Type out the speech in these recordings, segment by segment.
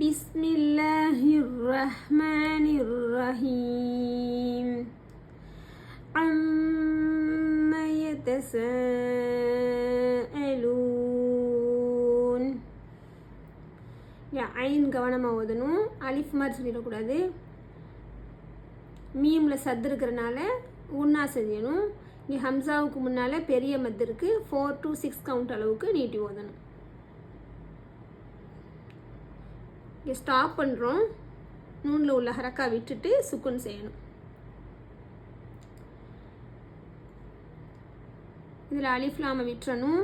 بسم الله الرحمن الرحيم عما يتساءلون இங்கே ஐன் கவனமாக ஓதணும் அலிஃப் மாதிரி சொல்லிடக்கூடாது மீமில் சத்து இருக்கிறனால உன்னா செய்யணும் இங்கே ஹம்சாவுக்கு முன்னால் பெரிய மத்து இருக்குது ஃபோர் டு சிக்ஸ் கவுண்ட் அளவுக்கு நீட்டி ஓதணும் இங்கே ஸ்டாப் பண்ணுறோம் நூனில் உள்ள ஹரக்கா விட்டுட்டு சுக்குன் செய்யணும். இதில் அலிஃப்லாமை விட்டுறணும்.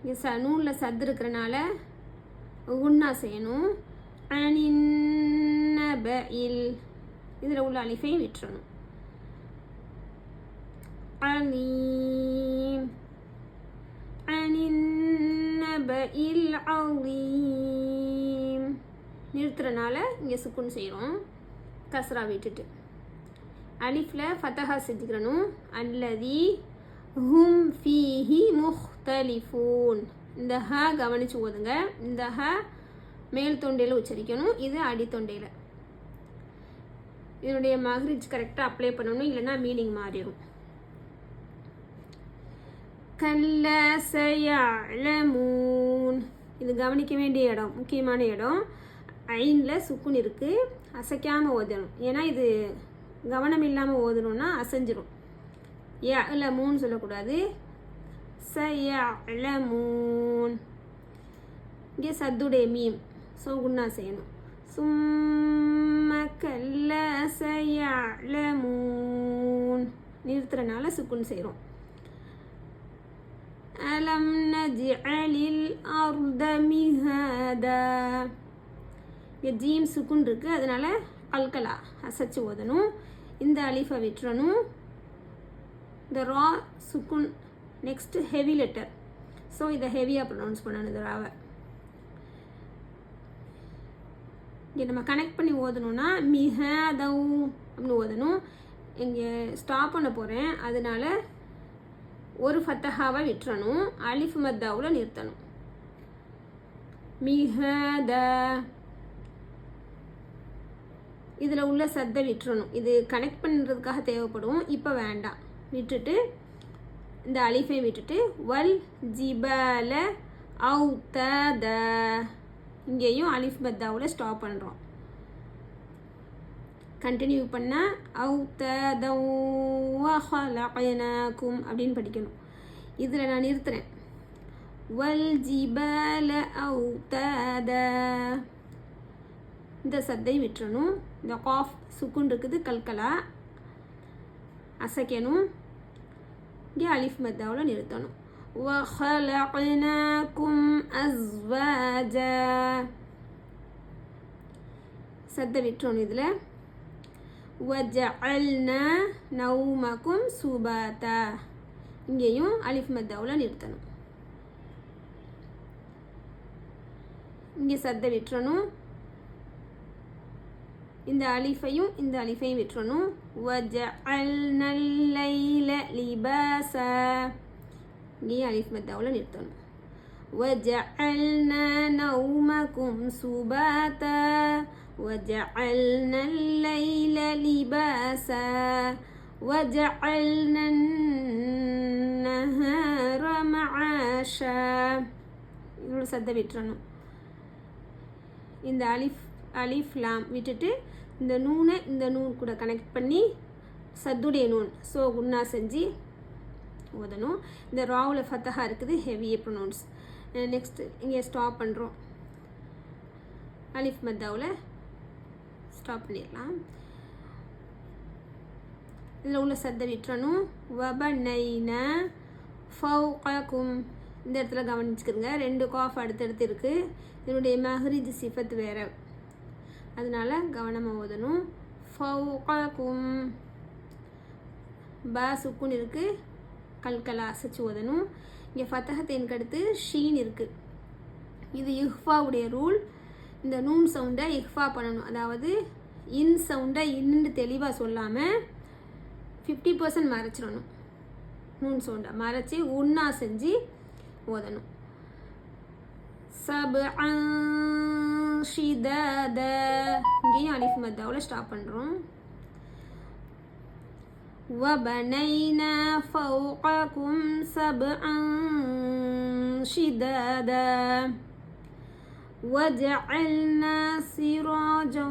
இங்கே ச நூனில் சத்து இருக்கிறனால உன்னா செய்யணும். அனின்னபஇல் இதில் உள்ள அலிஃபையும் விட்டுறணும். அலீம் அனின்னபஇல் அலீம் நிறுத்துறனால இங்கே சுக்குன் செய்கிறோம் கஸ்ரா விட்டுட்டு. அலிஃபில் ஃபத்தஹா செஞ்சுக்கிறணும். அல்லதி ஹும் ஃபீஹி முஹ்தலிஃபூன். இந்த ஹ கவனித்து ஓதுங்க. இந்த ஹ மேல் தொண்டையில் உச்சரிக்கணும். இது அடி தொண்டையில் இதனுடைய மகரிஜ் கரெக்டாக அப்ளை பண்ணணும். இல்லைன்னா மீனிங் மாறிடும். கல்ல சயலமூன். இது கவனிக்க வேண்டிய இடம். முக்கியமான இடம். ஐனில் சுக்குன் இருக்குது அசைக்காமல் ஓதணும். ஏன்னா இது கவனம் இல்லாமல் ஓதணும்னா அசைஞ்சிரும். ஏ இல்லை மூணு சொல்லக்கூடாது. சயலமூன் இங்கே சத்துடைய மீம். ஸோ குண்ணா செய்யணும். சும்ம கல்ல சயலமூன் நிறுத்துறனால சுக்குன் செய்கிறோம் அலம் நஜ்அலில் அர்த மிஹதா. இங்கே ஜீம் சுக்குன் இருக்குது அதனால் கல்கலா அசைச்சு ஓதணும். இந்த அலிஃபை விட்டுறணும். இந்த ரா சுக்குன் நெக்ஸ்ட்டு ஹெவி லெட்டர் ஸோ இதை ஹெவியாக ப்ரொனவுன்ஸ் பண்ணணும் இந்த ராவை. இங்கே நம்ம கனெக்ட் பண்ணி ஓதணும்னா மிஹதவ் அப்படின்னு ஓதணும். இங்கே ஸ்டாப் பண்ண போகிறேன் அதனால ஒரு ஃபத்தஹாவை விட்டுறணும். அலிஃப் மத்தாவில் நிறுத்தணும். மிக த இதில் உள்ள சத்தை விட்டுறணும். இது கனெக்ட் பண்ணுறதுக்காக தேவைப்படும். இப்போ வேண்டாம். விட்டுட்டு இந்த அலிஃபை விட்டுட்டு வல் ஜிபல த இங்கேயும் அலிஃப் பத்தாவில் ஸ்டாப் பண்ணுறோம் கண்டினியூ பண்ணால் அவுத்ததம் அப்படின்னு படிக்கணும். இதில் நான் நிறுத்துறேன். வல் ஜிபல அவுத்தத. இந்த சத்தை விட்டுறணும் இந்த காஃப் சுக்குன் இருக்குது கல்கலா அசைக்கணும் இங்கே அலிஃப் மத்தாவில் நிறுத்தணும் وخلقناكم أزواجا சத்த விட்டுறோம் இதில் وجعلنا نومكم سباتا இங்கேயும் அலிஃப் மத்தாவில் நிறுத்தணும் இங்கே சத்த விட்டுறணும் இந்த அலிஃபையும் இந்த அலிஃபையும் விட்டுறணும் وجعلنا الليل لباسا இங்கேயும் அலிஃப் மத்தாவில் நிறுத்தணும் وجعلنا نومكم سباتا وجعلنا الليل لباسا وجعلنا النهار معاشا இதோட சத்த விட்டுறணும் இந்த அலிஃப் அலிஃப் லாம் விட்டுட்டு இந்த நூனை இந்த நூன் கூட கனெக்ட் பண்ணி சத்துடைய நூன் ஸோ குன்னா செஞ்சு ஓதணும். இந்த ராவில் ஃபத்தஹா இருக்குது ஹெவி ப்ரொனவுன்ஸ் நெக்ஸ்ட் இங்கே ஸ்டாப் பண்ணுறோம் அலிஃப் மத்தாவில் ஸ்டாப் பண்ணிடலாம். இதில் உள்ள சத்த விட்டுறணும். வபனைன ஃபவுகும் இந்த இடத்துல கவனிச்சுக்கிறங்க ரெண்டு காஃப் அடுத்தடுத்து இருக்குது இதனுடைய மஹரிஜ் சிஃபத் வேறு அதனால கவனமாக ஓதணும். ஃபவுகாக்கும் ப சுக்குன் இருக்குது கல்கலா அசைச்சு ஓதணும். இங்கே ஃபத்தகத்தேனுக்கு அடுத்து ஷீன் இருக்குது இது இஹ்ஃபாவுடைய ரூல். இந்த நூன் சவுண்டை இஹ்ஃபா பண்ணணும். அதாவது இன் சவுண்டை இன்னு தெளிவாக சொல்லாமல் ஃபிஃப்டி பர்சன்ட் மறைச்சிடணும். நூன் சவுண்டை மறைச்சி ஒன்றா செஞ்சு ஓதணும். சப ஷிதாதா இங்கேயும் அலிஃப் மத்தாவில் ஸ்டாப் பண்ணுறோம் وبنينا فوقكم سبعا شدادا وجعلنا سراجا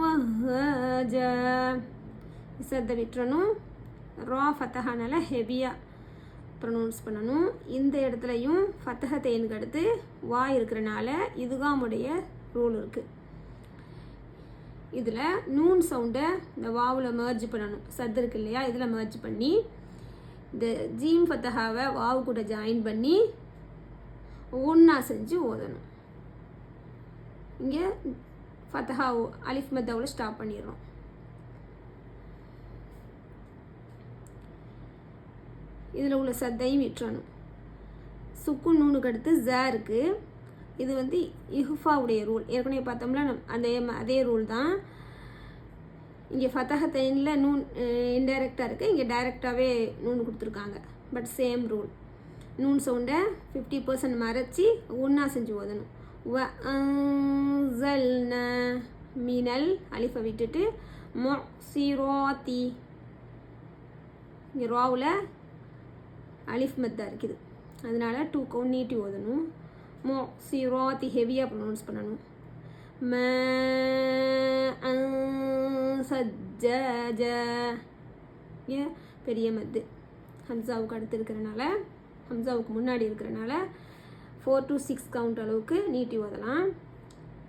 وهاجا சத்த விட்டுறணும் ரா ஃபத்தஹானால ஹெவியாக ப்ரொனவுன்ஸ் பண்ணணும். இந்த இடத்துலையும் ஃபத்தக தேனுக்கு அடுத்து வா இருக்கிறனால இதுகாமுடைய ரூல் இருக்குது இதில் நூன் சவுண்டை இந்த வாவில் மேர்ஜ் பண்ணணும். சத்து இருக்கு இல்லையா? இதில் மேர்ஜ் பண்ணி இந்த ஜீம் ஃபத்தஹாவை வாவு கூட ஜாயின் பண்ணி ஒன்றா செஞ்சு ஓதணும். இங்கே ஃபத்தஹா அலிஃப் மத்தாவில் ஸ்டாப் பண்ணிடுறோம். இதில் உள்ள சத்தையும் விட்டுறணும் சுக்கு நூனுக்கு அடுத்து ஜ இருக்குது இது வந்து இஹுஃபாவுடைய ரூல். ஏற்கனவே பார்த்தோம்ல நம் அதே அதே ரூல் தான். இங்கே ஃபத்தஹத்தைனில் நூன் இன்டைரக்டாக இருக்குது இங்கே டைரெக்டாகவே நூன் கொடுத்துருக்காங்க. பட் சேம் ரூல் நூன் சவுண்டை ஃபிஃப்டி பர்சன்ட் மறைச்சி ஒன்றா செஞ்சு ஓதணும். வ அன்சல்ன மினல் அலிஃபை விட்டுட்டு மொ தி. இங்கே ராவில் அலிஃப் மெத்தா இருக்குது. அதனால டூ கவுண்ட் நீட்டி ஓதணும். மோ சிரோத்தி ஹெவியாக ப்ரொனவுன்ஸ் பண்ணணும். ம சஜ்ஜ ஏ பெரிய மத்து. ஹம்சாவுக்கு அடுத்து இருக்கிறனால ஹம்சாவுக்கு முன்னாடி இருக்கிறனால ஃபோர் டு சிக்ஸ் கவுண்ட் அளவுக்கு நீட்டி ஓதலாம்.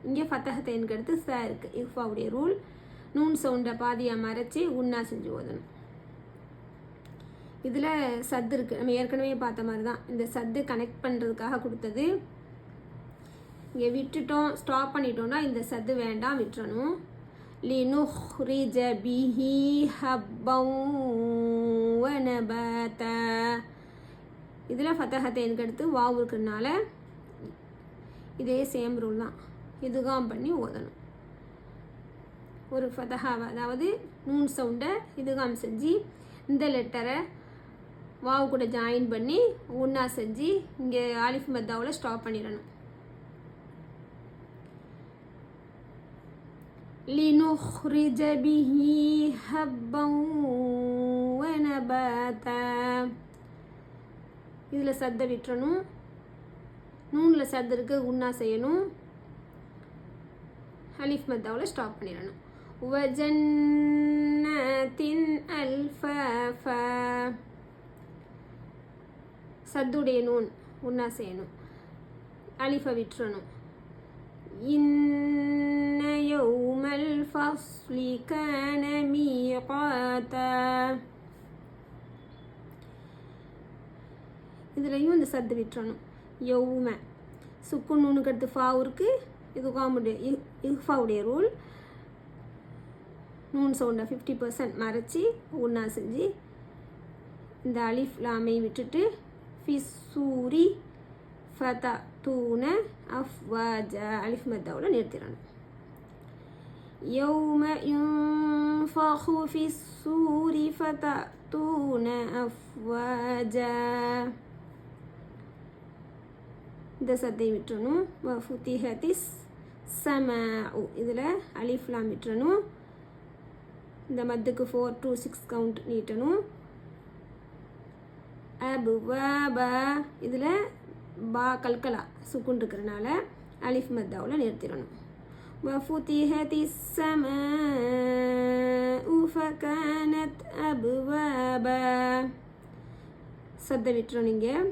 இங்கே ஃபத்தஹத்தைனுக்கு அடுத்து ச இருக்குது இஃபாவுடைய ரூல் நூன் சவுண்டை பாதியாக மறைச்சி உன்னா செஞ்சு ஓதணும். இதில் சத்து இருக்குது நம்ம ஏற்கனவே பார்த்த மாதிரி தான் இந்த சத்து கனெக்ட் பண்ணுறதுக்காக கொடுத்தது. இங்கே விட்டுட்டோம் ஸ்டாப் பண்ணிட்டோம்னா இந்த சத்து வேண்டாம் விட்டுறணும். லினுஹ்ரிஜ பிஹி ஹப்பம் இதில் ஃபத்தஹத்தேனுக்கு அடுத்து வாவு இருக்கிறதுனால இதே சேம் ரூல் தான். இதுகாம் பண்ணி ஓதணும். ஒரு ஃபதஹாவை அதாவது நூன் சவுண்டை இதுகாம் செஞ்சு இந்த லெட்டரை வாவு கூட ஜாயின் பண்ணி ஒன்றா செஞ்சு இங்கே ஆலிஃப் மத்தாவில் ஸ்டாப் பண்ணிடணும் لنخرج به حبا ونباتا இதில் சத்தை விட்டுறணும் நூனில் சத்து இருக்கு உண்ணா செய்யணும் அலிஃப் மத்தாவில் ஸ்டாப் பண்ணிடணும் وجنات ألفافا சத்துடைய நூன் உண்ணா செய்யணும் அலிஃபை விட்டுறணும் إن يوم الفصل كان ميقاتا இதுலையும் இந்த சத்து விட்டுறணும் யௌம சுக்கு நூனுக்கு அடுத்து ஃபாவு இருக்கு இது காமுடைய இஃபாவுடைய ரூல் நூன் சவுண்டை ஃபிஃப்டி பர்சன்ட் மறைச்சி ஒன்றா செஞ்சு இந்த அலிஃப் லாமை விட்டுட்டு ஃபிசூரி ஃபதா தூன அஃப்வாஜ அலிஃப் மத்தாவில் நிறுத்திடணும் يوم ينفخ في الصور فتأتون أفواجا இந்த சத்தை விட்டுறணும் வஃபுத்திஹதிஸ் சமாஉ இதில் அலிஃப்லாம் விட்டுறணும் இந்த மத்துக்கு ஃபோர் டு சிக்ஸ் கவுண்ட் நீட்டணும் அபுவாபா இதில் பா கல்கலா சுக்குன் இருக்கிறனால அலிஃப் மத்தாவில் நிறுத்திடணும் وفتحت السماء فكانت أبوابا சத்த விட்டுறோம் நீங்கள்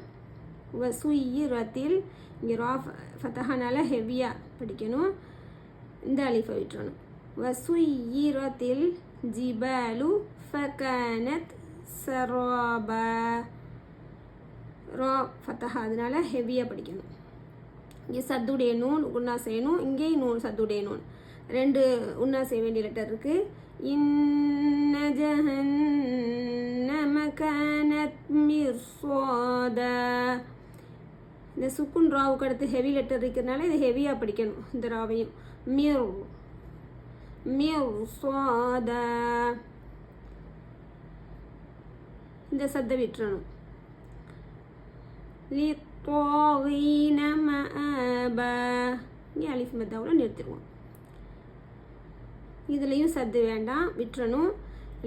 வசுயிரத்தில் இங்கே ரா ஃபத்தஹானால ஹெவியாக படிக்கணும் இந்த அலிஃபை விட்டுறணும் வசுயிரத்தில் ஜிபாலு ஃபகனத் சரோபா ரா ஃபத்தஹா அதனால ஹெவியாக படிக்கணும். இங்கே சத்துடைய நூன் உண்ணா செய்யணும் இங்கேயும் நூன் சத்துடைய நூன் ரெண்டு உண்ணா செய்ய வேண்டிய லெட்டர் இருக்குது இன்ன ஜஹன்னம கானத் இந்த சுக்குன் ராவுக்கு அடுத்து ஹெவி லெட்டர் இருக்கிறதுனால இது ஹெவியாக படிக்கணும் இந்த ராவையும். மிர் மிர்சாதா இந்த சத்த விட்டுறணும். للطاغين مآبا இங்கே அலிஃப் மெத்தாவில் நிறுத்திடுவோம் இதுலேயும் சத்து வேண்டாம் விட்டுறணும்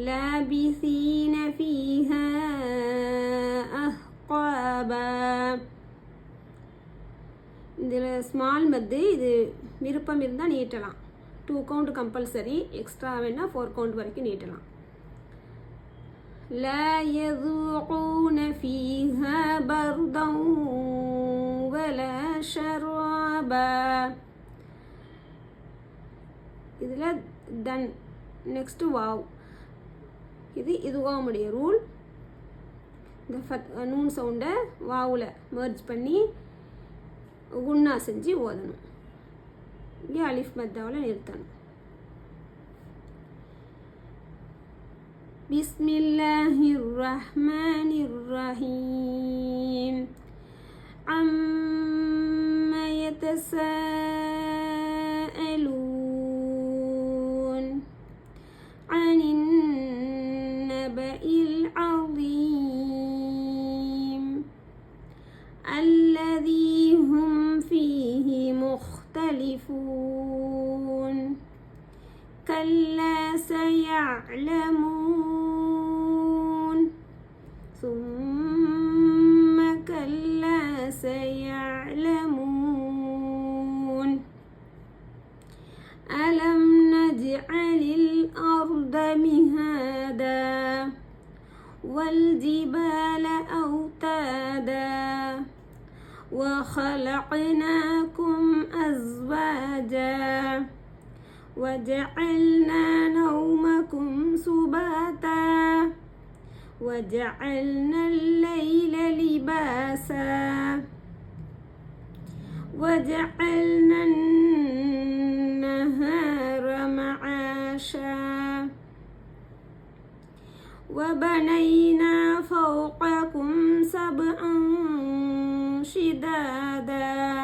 லாபிசீன ஃபீஹா அஹ்காபா இதில் ஸ்மால் மத்து இது விருப்பம் இருந்தால் நீட்டலாம் டூ கவுண்ட் கம்பல்சரி எக்ஸ்ட்ரா வேணால் ஃபோர் கவுண்ட் வரைக்கும் நீட்டலாம் لا يذوقون فيها بردا ولا شرابا இதில் தன் நெக்ஸ்ட்டு வாவ் இது இதுவாமுடைய ரூல் இந்த ஃபத் நூன் சவுண்டை வாவில் மர்ஜ் பண்ணி குன்னா செஞ்சு ஓதணும் இங்கே அலிஃப் மத்தாவில் நிறுத்தணும் بسم الله الرحمن الرحيم. عما يتساءلون عن النبأ العظيم. الذي هم فيه مختلفون كلا سيعلمون. ثم كلا سيعلمون. ألم نجعل الأرض مهادا والجبال أوتادا وخلقناكم أزواجا وجعلنا نومكم سباتا. وجعلنا الليل لباسا. وجعلنا النهار معاشا. وبنينا فوقكم سبعا شدادا.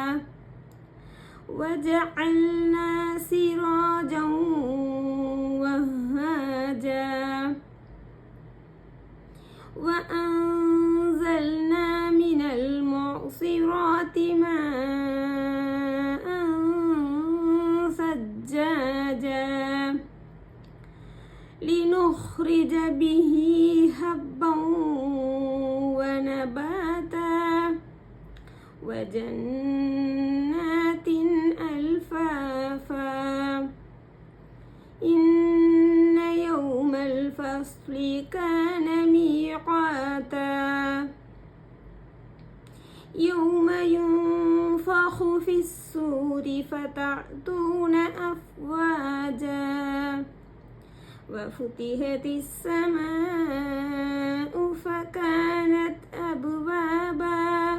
وجعلنا سراجا وهاجا وأنزلنا من المعصرات ماء ثجاجا لنخرج به هبا ونباتا وجنات الفصل كان ميقاتا. يوم ينفخ في السور فتأتون أفواجا. وفتحت السماء فكانت أبوابا.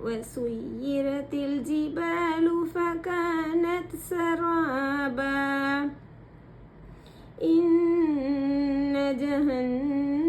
وسيرت الجبال فكانت سرابا. إن جهنم